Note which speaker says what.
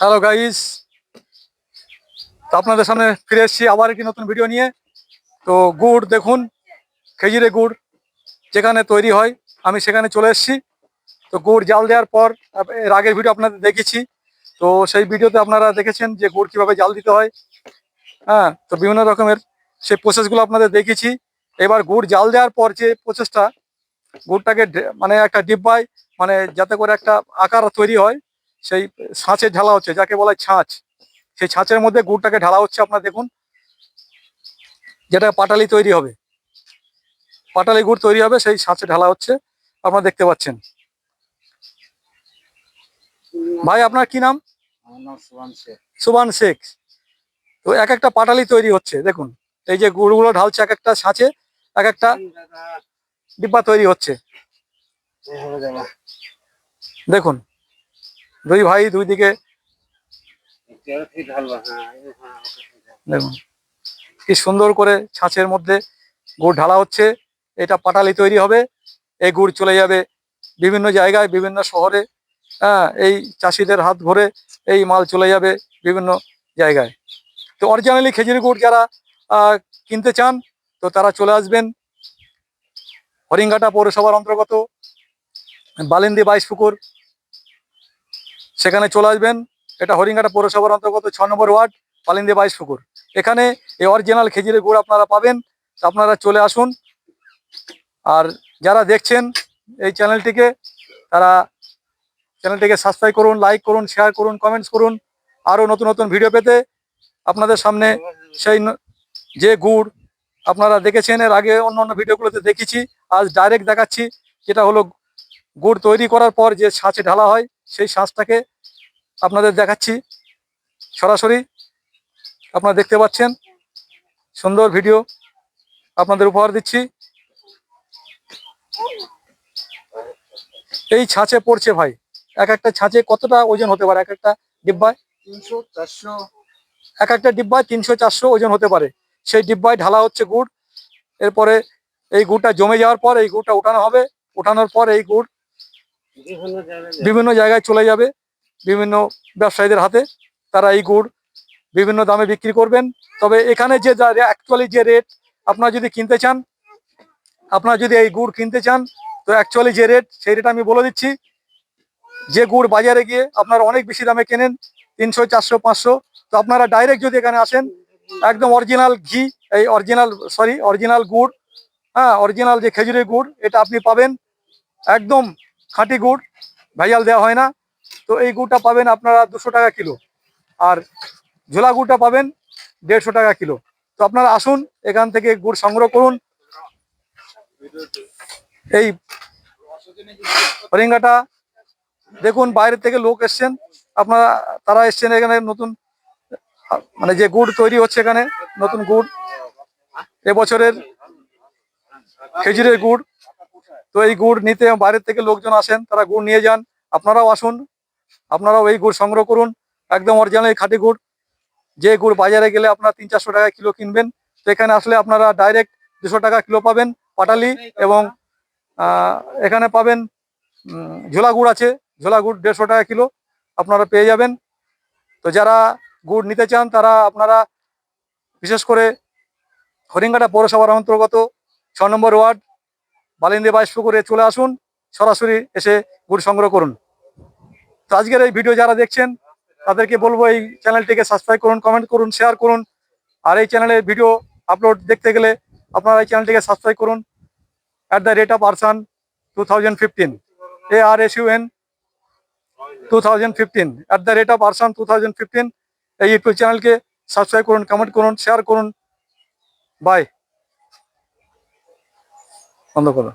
Speaker 1: Hello guys তো আপনাদের সামনে ফিরে এসেছি আবার একটি নতুন ভিডিও নিয়ে। তো গুড় দেখুন খেজুরে গুড় যেখানে তৈরি হয়, আমি সেখানে চলে এসেছি। তো গুড় জাল দেওয়ার পর, এর আগের ভিডিও আপনাদের দেখেছি। তো সেই ভিডিওতে আপনারা দেখেছেন যে গুড় কীভাবে জাল দিতে হয়। হ্যাঁ তো বিভিন্ন রকমের সেই প্রসেসগুলো আপনাদের দেখেছি। এবার গুড় জাল দেওয়ার পর যে প্রসেসটা গুড়টাকে মানে একটা ডিব্বায় মানে যাতে করে একটা আকার তৈরি হয় সেই ছাঁচে ঢালা হচ্ছে যাকে বলা হয় ছাঁচ। সেই ছাঁচের মধ্যে গুড়টাকে ঢালা হচ্ছে আপনার দেখুন। যেটা পাটালি তৈরি হবে। পাটালি গুড় তৈরি হবে সেই ছাঁচে ঢালা হচ্ছে আপনারা দেখতে পাচ্ছেন। ভাই আপনার কি নাম? সুবান শেখ। তো এক একটা পাটালি তৈরি হচ্ছে দেখুন। এই যে গুড়গুলো ঢালছে এক একটা ছাঁচে এক একটা ডিব্বা তৈরি হচ্ছে। দেখুন। দুই ভাই দুই দিকে। দেখুন, কি সুন্দর করে ছাঁচের মধ্যে গুড় ঢালা হচ্ছে। এটা পাটালি তৈরি হবে, এই গুড় চলে যাবে বিভিন্ন জায়গায়, বিভিন্ন শহরে। হ্যাঁ এই চাষিদের হাত ধরে এই মাল চলে যাবে বিভিন্ন জায়গায়। তো অরিজিনালি খেজুরি গুড় যারা কিনতে চান, তো তারা চলে আসবেন হরিঙ্গাটা পৌরসভার অন্তর্গত বালিন্দি বাইশ পুকুর। সেখানে চলে আসবেন। এটা হরিঙ্গাটা পৌরসভার অন্তর্গত ছ নম্বর ওয়ার্ড, পালিন্দি বাইশ পুকুর। এখানে এই অরিজিনাল খেজুরের গুড় আপনারা পাবেন। আপনারা চলে আসুন। আর যারা দেখছেন এই চ্যানেলটিকে, তারা চ্যানেলটিকে সাবস্ক্রাইব করুন লাইক করুন শেয়ার করুন কমেন্টস করুন। আরও নতুন নতুন ভিডিও পেতে আপনাদের সামনে সেই যে গুড় আপনারা দেখেছেন, এর আগে অন্য অন্য ভিডিওগুলোতে দেখেছি। আজ ডাইরেক্ট দেখাচ্ছি। যেটা হলো গুড় তৈরি করার পর যে ছাঁচে ঢালা হয় সেই ছাঁচটাকে আপনাদের দেখাচ্ছি। সরাসরি আপনারা দেখতে পাচ্ছেন সুন্দর ভিডিও আপনাদের উপহার দিচ্ছি। এই ছাঁচে পড়ছে ভাই এক একটা ছাঁচে কতটা ওজন হতে পারে? এক একটা ডিব্বায়?
Speaker 2: তিনশো চারশো।
Speaker 1: এক একটা ডিব্বায় তিনশো চারশো ওজন হতে পারে। সেই ডিব্বায় ঢালা হচ্ছে গুড়। এরপরে এই গুড়টা জমে যাওয়ার পর এই গুড়টা উঠানো হবে। উঠানোর পর এই গুড়
Speaker 2: বিভিন্ন জায়গায়
Speaker 1: চলে যাবে, বিভিন্ন ব্যবসায়ীদের হাতে। তারা এই গুড় বিভিন্ন দামে বিক্রি করবেন। তবে এখানে যে অ্যাকচুয়ালি যে রেট আপনারা যদি কিনতে চান, আপনারা যদি এই গুড় কিনতে চান, তো অ্যাকচুয়ালি যে রেট সেই রেট আমি বলে দিচ্ছি। যে গুড় বাজারে গিয়ে আপনারা অনেক বেশি দামে কেনেন, তিনশো, চারশো, পাঁচশো। তো আপনারা ডাইরেক্ট যদি এখানে আসেন, একদম অরিজিনাল ঘি, এই অরিজিনাল সরি অরিজিনাল গুড় হ্যাঁ অরিজিনাল যে খেজুরের গুড়, এটা আপনি পাবেন। একদম খাঁটি গুড় ভেজাল দেওয়া হয় না। তো এই গুড়টা পাবেন আপনারা দুশো টাকা কিলো। আর ঝোলা গুড়টা পাবেন দেড়শো টাকা কিলো। তো আপনারা আসুন, এখান থেকে গুড় সংগ্রহ করুন। এই হরিঙ্গাটা দেখুন, বাইরে থেকে লোক এসছেন। আপনারা, তারা এসছেন এখানে নতুন মানে যে গুড় তৈরি হচ্ছে এখানে, নতুন গুড়। এবছরের খেজুরের গুড়। তো এই গুড় নিতে বাইরের থেকে লোকজন আসেন, তারা গুড় নিয়ে যান, আপনারাও আসুন, আপনারাও এই গুড় সংগ্রহ করুন, একদম অরিজিনাল এই খাঁটি গুড়। যে গুড় বাজারে গেলে আপনারা তিন চারশো টাকা কিলো কিনবেন, তো এখানে আসলে আপনারা ডাইরেক্ট দুশো টাকা কিলো পাবেন পাটালি এবং এখানে পাবেন ঝোলা গুড় আছে, ঝোলা গুড় দেড়শো টাকা কিলো আপনারা পেয়ে যাবেন। তো যারা গুড় নিতে চান, তারা আপনারা বিশেষ করে হরিঙ্গাটা পৌরসভার অন্তর্গত ছ নম্বর ওয়ার্ড বালিন্দি বাইশ পুকুরে চলে আসুন, সরাসরি এসে গুড় সংগ্রহ করুন। তো আজকের এই ভিডিও যারা দেখছেন, তাদেরকে বলব এই চ্যানেলটিকে সাবস্ক্রাইব করুন কমেন্ট করুন শেয়ার করুন। আর এই চ্যানেলের ভিডিও আপলোড দেখতে গেলে আপনারা এই চ্যানেলটিকে সাবস্ক্রাইব করুন। At the rate of Arsun two thousand fifteen A R S U N two thousand fifteen at the rate of Arsun two thousand fifteen এই ইউটিউব চ্যানেলকে সাবস্ক্রাইব করুন কমেন্ট করুন শেয়ার করুন। বাই বন্ধ করো